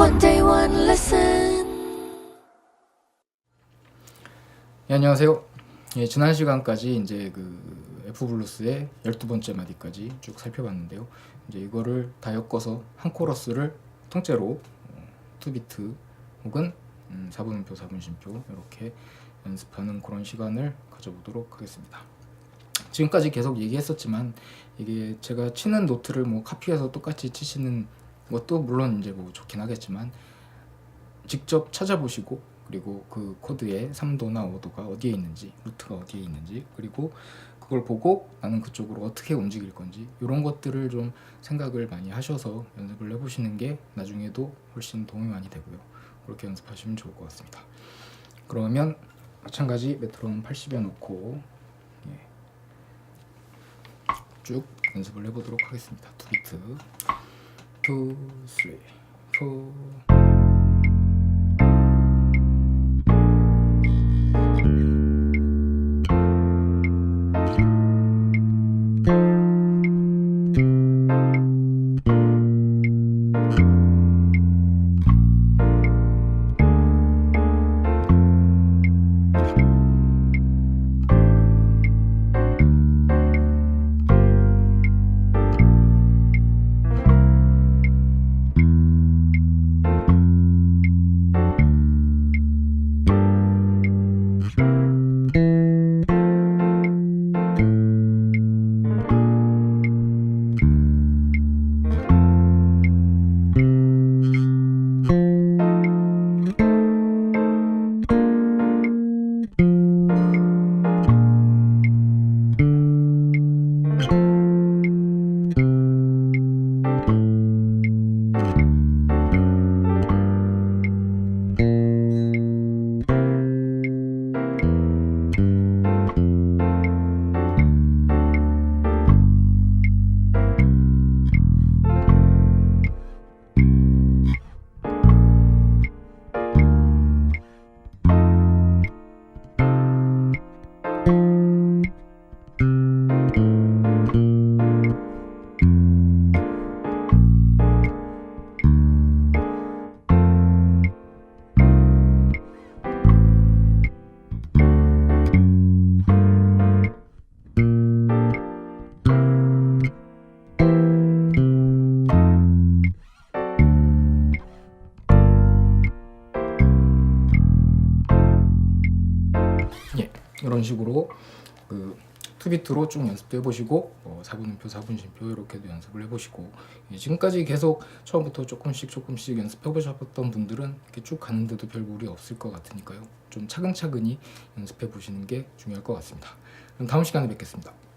One day, one lesson. 예, 안녕하세요. 예, 지난 시간까지 이제 그 F 블루스의 12번째 마디까지 쭉 살펴봤는데요. 이제 이거를 다 엮어서 한 코러스를 통째로 어, 2비트 혹은 음, 4분음표, 4분심표 이렇게 연습하는 그런 시간을 가져보도록 하겠습니다. 지금까지 계속 얘기했었지만 이게 제가 치는 노트를 뭐 카피해서 똑같이 치시는 것도 물론 이제 뭐 좋긴 하겠지만 직접 찾아보시고 그리고 그 코드의 3도나 5도가 어디에 있는지 루트가 어디에 있는지 그리고 그걸 보고 나는 그쪽으로 어떻게 움직일 건지 이런 것들을 좀 생각을 많이 하셔서 연습을 해보시는 게 나중에도 훨씬 도움이 많이 되고요. 그렇게 연습하시면 좋을 것 같습니다. 그러면 마찬가지 메트로놈 80에 놓고 예, 쭉 연습을 해보도록 하겠습니다. 2비트 two, three, four. 이런 식으로 그 투비트로 쭉 연습도 해보시고 어, 4분음표, 4분심표 이렇게도 연습을 해보시고 예, 지금까지 계속 처음부터 조금씩 조금씩 연습해보셨던 분들은 이렇게 쭉 가는데도 별 무리 없을 것 같으니까요. 좀 차근차근히 연습해 보시는 게 중요할 것 같습니다. 그럼 다음 시간에 뵙겠습니다.